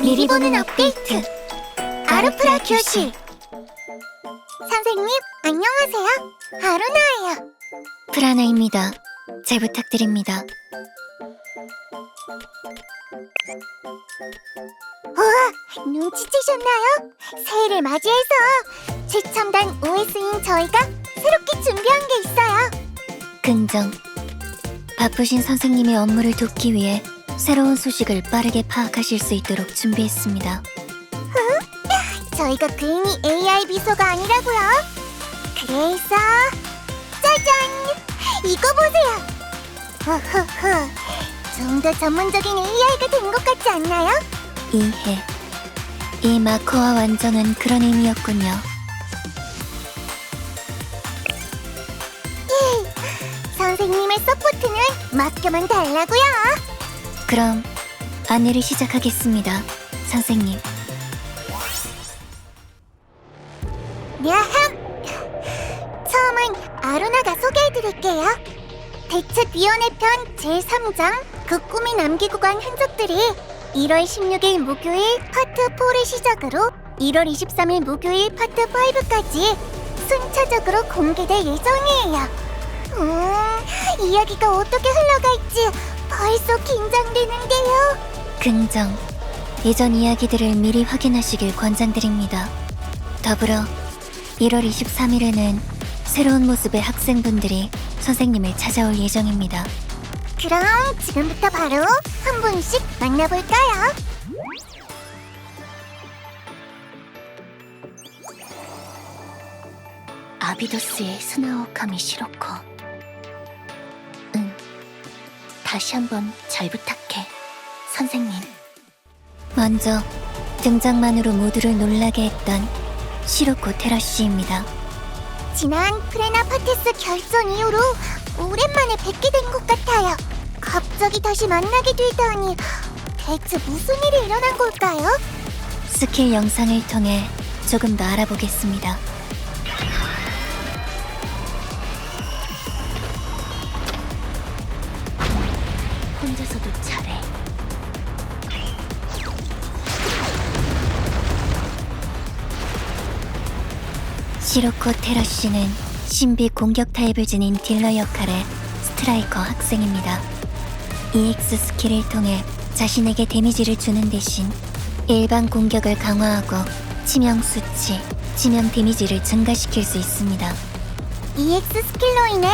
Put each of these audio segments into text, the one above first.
미리 보는 업데이트 아르프라 교실 선생님 안녕하세요 아루나예요 프라나입니다. 잘 부탁드립니다. 우와 눈치채셨나요? 새해를 맞이해서 최첨단 OS인 저희가 새롭게 준비한 게 있어요 긍정. 바쁘신 선생님의 업무를 돕기 위해 새로운 소식을 빠르게 파악하실 수 있도록 준비했습니다. 저희가 괜히 AI 비서가 아니라고요. 그래서 짜잔! 이거 보세요. 허허허. 좀 더 전문적인 AI가 된 것 같지 않나요? 이해. 이 마커와 완전은 그런 의미였군요. 선생님의 서포트는 맡겨만 달라고요. 그럼 안내를 시작하겠습니다. 선생님. 야함! 처음은 아루나가 소개해드릴게요. 대책위원회 편 제3장 그 꿈이 남기고 간 흔적들이 1월 16일 목요일 파트 4를 시작으로 1월 23일 목요일 파트 5까지 순차적으로 공개될 예정이에요. 음, 이야기가 어떻게 흘러갈지 벌써 긴장되는데요. 긍정. 예전 이야기들을 미리 확인하시길 권장드립니다. 더불어 1월 23일에는 새로운 모습의 학생분들이 선생님을 찾아올 예정입니다. 그럼 지금부터 바로 한 분씩 만나볼까요? 아비도스의 스나오 카미 시로코. 다시 한번 잘 부탁해, 선생님. 먼저 등장만으로 모두를 놀라게 했던 시로코 테라 씨입니다. 지난 프레나 파테스 결전 이후로 오랜만에 뵙게 된 것 같아요. 갑자기 다시 만나게 되다니 대체 무슨 일이 일어난 걸까요? 스킬 영상을 통해 조금 더 알아보겠습니다. 혼자서도 잘해. 시로코 테라 씨는 신비 공격 타입을 지닌 딜러 역할의 스트라이커 학생입니다. EX 스킬을 통해 자신에게 데미지를 주는 대신 일반 공격을 강화하고 치명 수치, 치명 데미지를 증가시킬 수 있습니다. EX 스킬로 인해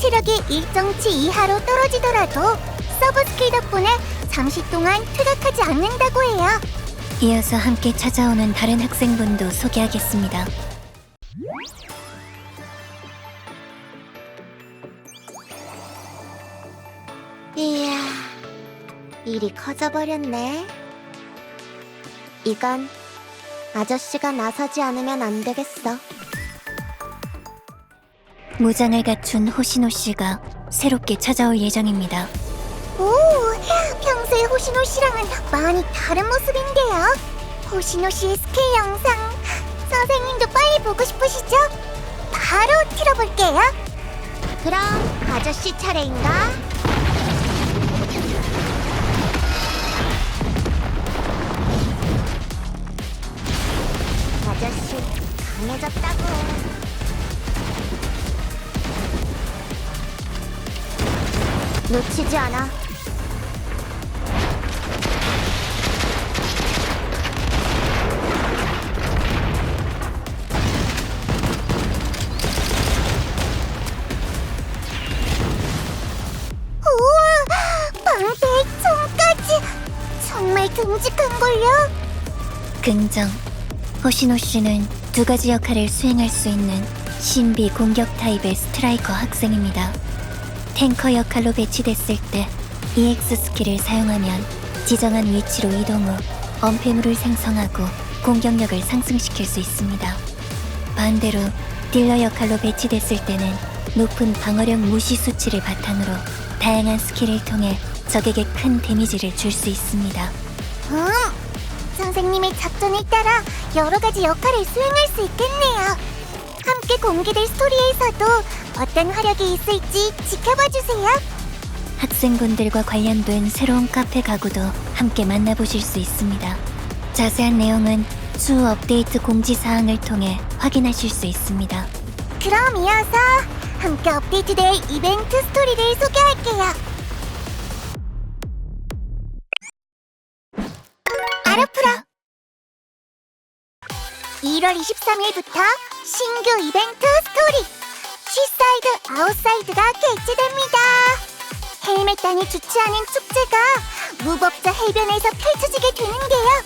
체력이 일정치 이하로 떨어지더라도 서브 스킬 덕분에 잠시 동안 퇴각하지 않는다고 해요. 이어서 함께 찾아오는 다른 학생분도 소개하겠습니다. 이야, 일이 커져버렸네. 이건 아저씨가 나서지 않으면 안 되겠어. 무장을 갖춘 호시노 씨가 새롭게 찾아올 예정입니다. 오, 평소의 호시노 씨랑은 많이 다른 모습인데요. 호시노 씨의 스킬 영상, 선생님도 빨리 보고 싶으시죠? 바로 틀어볼게요. 그럼 아저씨 차례인가? 아저씨 강해졌다고. 놓치지 않아. 긍정. 호시노 씨는 두 가지 역할을 수행할 수 있는 신비 공격 타입의 스트라이커 학생입니다. 탱커 역할로 배치됐을 때 EX 스킬을 사용하면 지정한 위치로 이동 후 엄폐물을 생성하고 공격력을 상승시킬 수 있습니다. 반대로 딜러 역할로 배치됐을 때는 높은 방어력 무시 수치를 바탕으로 다양한 스킬을 통해 적에게 큰 데미지를 줄 수 있습니다. 음, 선생님의 작전에 따라 여러 가지 역할을 수행할 수 있겠네요. 함께 공개될 스토리에서도 어떤 활약이 있을지 지켜봐 주세요. 학생분들과 관련된 새로운 카페 가구도 함께 만나보실 수 있습니다. 자세한 내용은 추후 업데이트 공지 사항을 통해 확인하실 수 있습니다. 그럼 이어서 함께 업데이트될 이벤트 스토리를 소개할게요. 1월 23일부터 신규 이벤트 스토리 쉬사이드 아웃사이드가 개최됩니다. 헬멧단이 주최하는 축제가 무법자 해변에서 펼쳐지게 되는데요.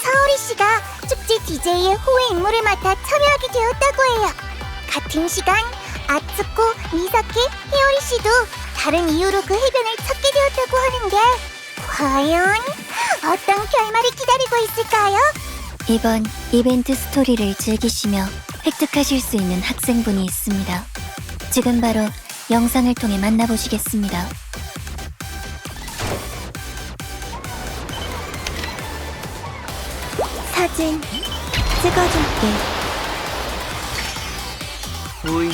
사오리 씨가 축제 DJ의 호의 임무를 맡아 참여하게 되었다고 해요. 같은 시간 아츠코, 미사키, 히오리 씨도 다른 이유로 그 해변을 찾게 되었다고 하는데 과연 어떤 결말이 기다리고 있을까요? 이번 이벤트 스토리를 즐기시며 획득하실 수 있는 학생분이 있습니다. 지금 바로 영상을 통해 만나보시겠습니다. 사진 찍어줄게. 우인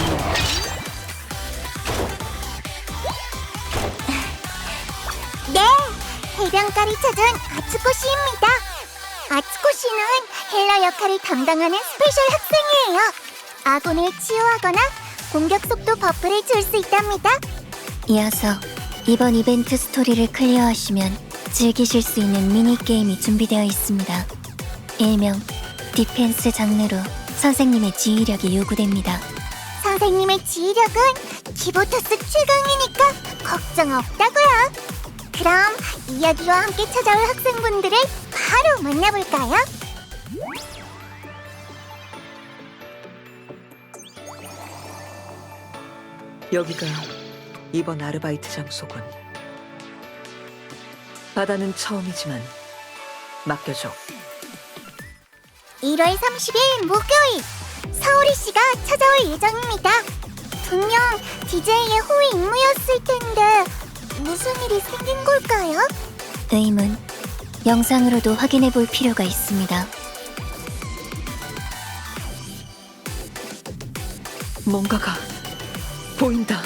네, 해변가를 찾은 아츠코 씨입니다. 아츠코 씨는 헬러 역할을 담당하는 스페셜 학생이에요. 아군을 치유하거나 공격 속도 버프를 줄 수 있답니다. 이어서 이번 이벤트 스토리를 클리어하시면 즐기실 수 있는 미니게임이 준비되어 있습니다. 일명 디펜스 장르로 선생님의 지휘력이 요구됩니다. 선생님의 지휘력은 키보토스 최강이니까 걱정 없다고요. 그럼 이야기와 함께 찾아올 학생분들을 바로 만나볼까요? 여기가 이번 아르바이트 장소군. 바다는 처음이지만 맡겨줘. 1월 30일 목요일 서울이 씨가 찾아올 예정입니다. 분명 DJ의 호의 임무였을 텐데 무슨 일이 생긴 걸까요? 의문 영상으로도 확인해 볼 필요가 있습니다. 뭔가가 보인다.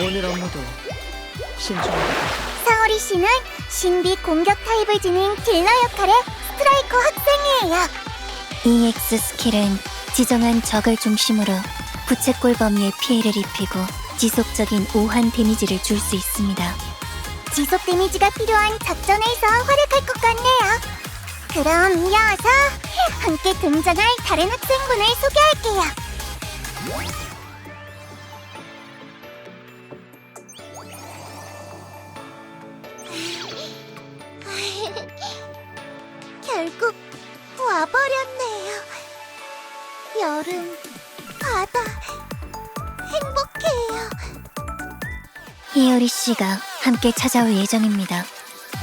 오늘 업무도 신중하게 서울이 씨는 신비 공격 타입을 지닌 딜러 역할의 스트라이커 학생이에요. EX 스킬은 지정한 적을 중심으로 부채꼴 범위에 피해를 입히고 지속적인 오한 데미지를 줄 수 있습니다. 지속 데미지가 필요한 작전에서 활약할 것 같네요. 그럼 이어서 함께 등장할 다른 학생분을 소개할게요. 결국 히오리 씨가 함께 찾아올 예정입니다.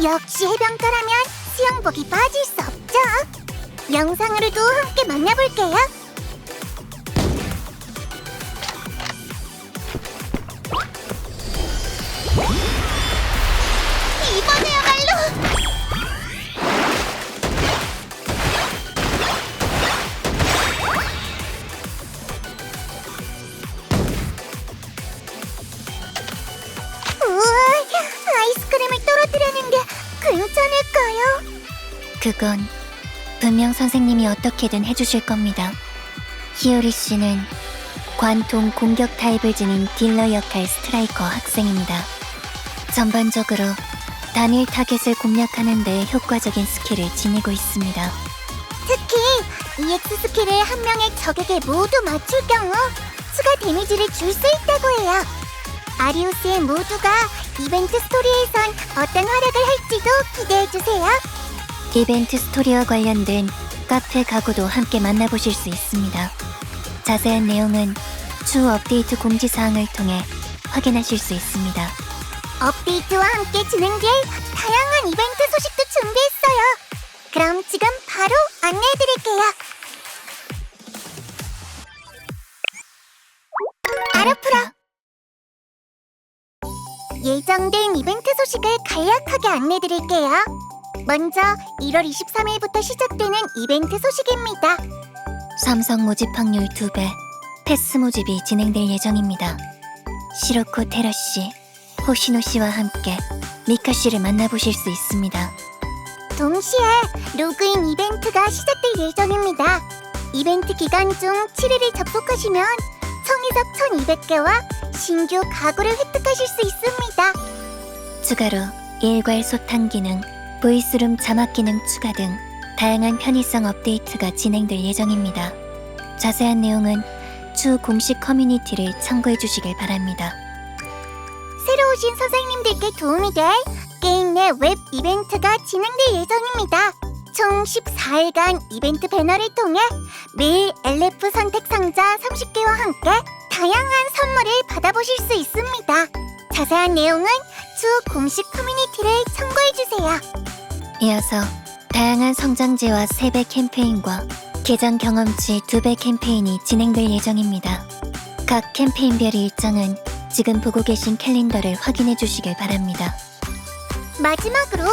역시 해변가라면 수영복이 빠질 수 없죠. 영상으로도 함께 만나볼게요. 괜찮을까요? 그건 분명 선생님이 어떻게든 해주실 겁니다. 히오리 씨는 관통 공격 타입을 지닌 딜러 역할 스트라이커 학생입니다. 전반적으로 단일 타겟을 공략하는 데 효과적인 스킬을 지니고 있습니다. 특히 EX 스킬을 한 명의 적에게 모두 맞출 경우 추가 데미지를 줄 수 있다고 해요. 아리우스의 모두가 이벤트 스토리에선 어떤 활약을 할지도 기대해주세요. 이벤트 스토리와 관련된 카페 가구도 함께 만나보실 수 있습니다. 자세한 내용은 추후 업데이트 공지사항을 통해 확인하실 수 있습니다. 업데이트와 함께 진행될 다양한 이벤트 소식도 준비했어요. 그럼 지금 바로 안내해드릴게요. 예정된 이벤트 소식을 간략하게 안내드릴게요. 먼저 1월 23일부터 시작되는 이벤트 소식입니다. 삼성 모집 확률 2배, 패스 모집이 진행될 예정입니다. 시로코 테러 씨, 호시노 씨와 함께 미카 씨를 만나보실 수 있습니다. 동시에 로그인 이벤트가 시작될 예정입니다. 이벤트 기간 중 7일을 접속하시면 청이석 1200개와 신규 가구를 획득하실 수 있습니다. 추가로 일괄 소탕 기능, 보이스룸 자막 기능 추가 등 다양한 편의성 업데이트가 진행될 예정입니다. 자세한 내용은 추 공식 커뮤니티를 참고해 주시길 바랍니다. 새로 오신 선생님들께 도움이 될 게임 내 웹 이벤트가 진행될 예정입니다. 총 14일간 이벤트 배너를 통해 매일 LF 선택 상자 30개와 함께 다양한 선물을 받아보실 수 있습니다. 자세한 내용은 추 공식 커뮤니티를 참고해주세요. 이어서 다양한 성장제와 3배 캠페인과 계정 경험치 2배 캠페인이 진행될 예정입니다. 각 캠페인별 일정은 지금 보고 계신 캘린더를 확인해 주시길 바랍니다. 마지막으로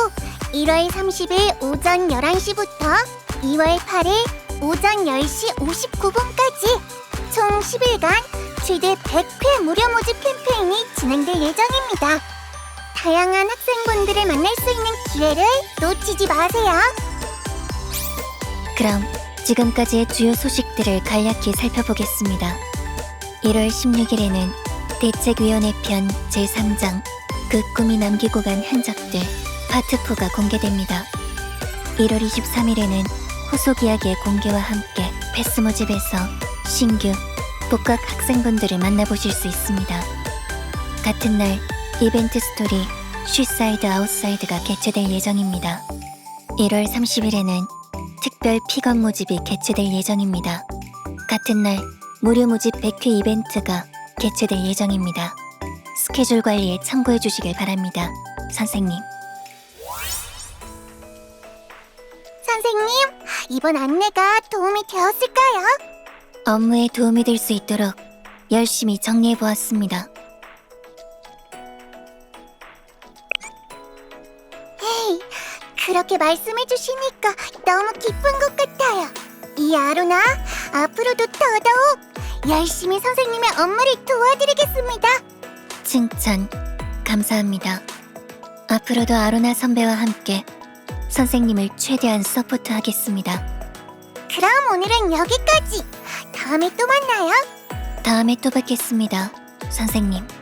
1월 30일 오전 11시부터 2월 8일 오전 10시 59분까지 총 10일간 최대 100회 무료 모집 캠페인이 진행될 예정입니다. 다양한 학생분들을 만날 수 있는 기회를 놓치지 마세요. 그럼 지금까지의 주요 소식들을 간략히 살펴보겠습니다. 1월 16일에는 대책위원회 편 제3장 그 꿈이 남기고 간 흔적들 파트 4가 공개됩니다. 1월 23일에는 후속 이야기의 공개와 함께 패스 모집에서 신규 복각 학생분들을 만나보실 수 있습니다. 같은 날 이벤트 스토리 쉬사이드 아웃사이드가 개최될 예정입니다. 1월 30일에는 특별 픽업 모집이 개최될 예정입니다. 같은 날 무료 모집 100회 이벤트가 개최될 예정입니다. 스케줄 관리에 참고해 주시길 바랍니다. 선생님. 선생님, 이번 안내가 도움이 되었을까요? 업무에 도움이 될 수 있도록 열심히 정리해 보았습니다. 헤이, 그렇게 말씀해 주시니까 너무 기쁜 것 같아요. 이 아루나 앞으로도 더더욱 열심히 선생님의 업무를 도와드리겠습니다. 칭찬 감사합니다. 앞으로도 아로나 선배와 함께 선생님을 최대한 서포트하겠습니다. 그럼 오늘은 여기까지. 다음에 또 만나요. 다음에 또 뵙겠습니다. 선생님.